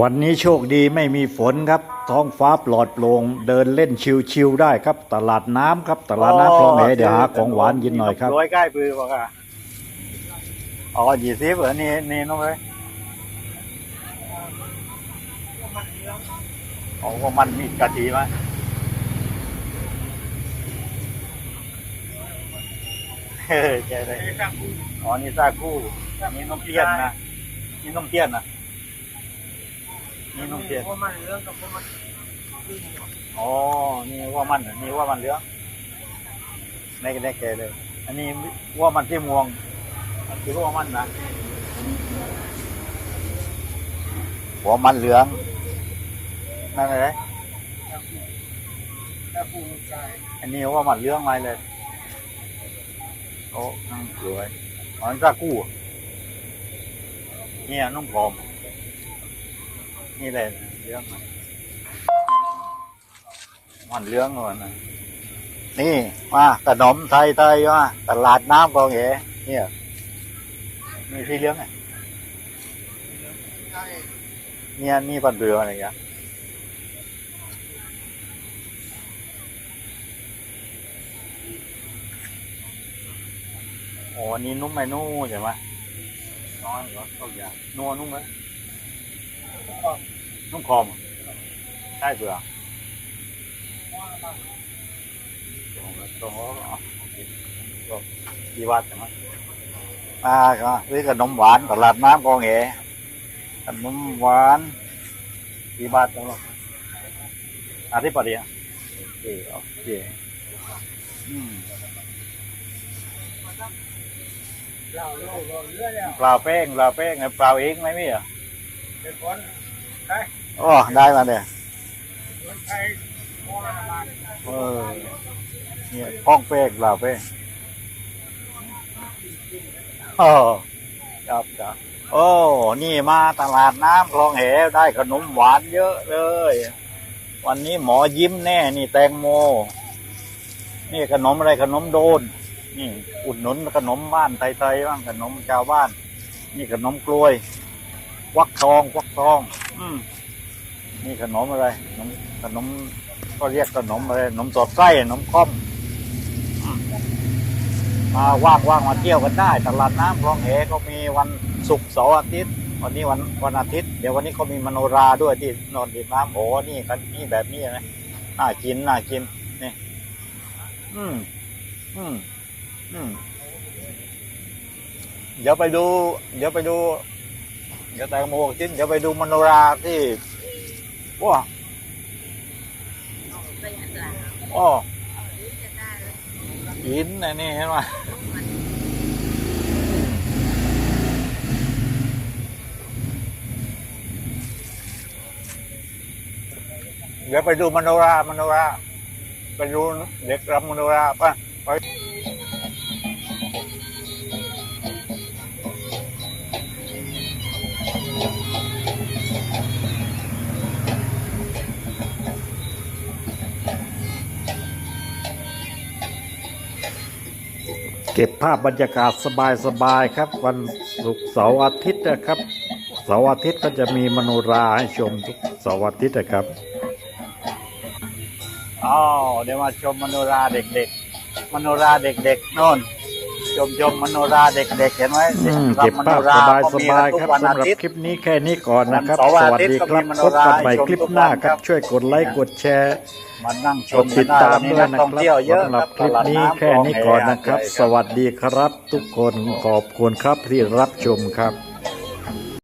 วันนี้โชคดีไม่มีฝนครับ ท้องฟ้าปลอดโปร่งเดินเล่นชิวๆได้ครับ ตลาดน้ำครับตลาดน้ำคลองแหเดี๋ยวหาของหวานกินหน่อยครับ ร้อยใกล้ปือบอกอะอ๋อยี่สิบเหรอนี่นี่น้องเลยอ๋อว่ามันมีกะทิไหมเฮ้ยใจเลยอ๋อนี่ซากู้นี่น้องเตี้ยนนะนี่น้องเตี้ยนนะ นี่น้องเตี้ยนว่ามันเรื่องกับว่ามันอ๋อนี่ว่ามันเหรอนี่ว่ามันเหลืองในกันได้แกเลย อันนี้ว่ามันที่ม่วงอันคือว่ามันนะหัวมันเหลืองนั่นเลยถ้าปูใจอันนี้ว่ามันเหลืองมาเลยโอ้นั่งสวยอ๋อนี่ซากู้เนี่ยนุ่มผอม นี่เลยเหลืองมันเหลืองก่อนนะนี่มาขนมไทยไทยมาตลาดน้ำกองเหเนี่ยมีที่เลี้ยงไงเนี่ยนี่ปันเรืออะไรอย่างเงี้ยโอ้อันนี้นุ่มไหมนุ่มใช่ไหมนอยเหรอต้องอย่างนัวนุ่มไหม นุ่มคอมใช่เปล่าตรงนั้นอ๋อกี่วัดใช่ไหมอ่าก็ซื้อขนมหวานตลาดน้ำกองเหขนมหวานกี่บาทจังหวะอาทิตย์ปะเดียวโอเคโอเคอืมเราเราเราเรื่องแล้วเปล่าแป้งเปล่าแป้งไงเปล่าเองไหมมี่อะเป็นคน ใช่อ๋อได้มาเนี่ยเออเนี่ยป้องแป้งเปล่าแป้งโอ้ครับครับโอ้นี่มาตลาดน้ำคลองเหได้ขนมหวานเยอะเลย วันนี้หมอยิ้มแน่ นี่แตงโม นี่ขนมอะไรขนมโดน นี่อุดหนุนขนมบ้านไทยๆบ้างขนมชาวบ้าน นี่ขนมกล้วย วักทองวักทอง อืมนี่ขนมอะไรขนมขนมก็เรียกขนมอะไรขนมสอดไส้ขนมข้อมอืมมาว่างว่างๆมาเที่ยวกันได้ ตลาดน้ำคลองเหก็มีวันศุกร์เสาร์อาทิตย์ วันนี้วันวันอาทิตย์ เดี๋ยววันนี้เขามีมโนราด้วยที่นอนดินน้ำโอ้นี่กันนี่แบบนี้นะน่ากินน่ากินนี่อืมอืมอืมเดี๋ยวไปดู เดี๋ยวไปดูเดี๋ยวแตงโมกินเดี๋ยวไปดูมโนราที่ว้าไปหันหลังอ้อจะได้แล้วหินนะนี่เห็นไหมเดี๋ยวไปดูมโนรามโนรา ไปดูเด็กรำมโนราป่ะไป เก็บภาพบรรยากาศสบายๆครับ วันศุกร์เสาร์อาทิตย์นะครับเสาร์อาทิตย์ก็จะมีมโนราให้ชมทุกเสาร์อาทิตย์นะครับอ๋อเดี๋ยวมาชมมโนราเด็กๆมโนราเด็กๆโน่น ชมชมมโนราเด็กๆเห็นไหมอืมด็เก็บรำมภาโนพสบายก็สมีบายทุคกรับวันสำอาหรับทิตย์คลิปนี้แค่นี้ก่อนนะครับวันเสาร์สอาวัสทิตย์ดีก็คมีรับมโนพบรากันใหม่ให้ชมคลิปทุกหน้าวันครับครับช่วยกดไลค์กดแชร์มานั่งชกมดติดตามกัด้วยนนะได้ควันนี้นักท่องเที่ยวเยรับอะสำหรับคลิปตลาดนี้น้ำแค่นี้ลงก่อนแนะครับใหญ่สวัสดีครับ ทุกคนขอบคุณครับที่รับชมครับ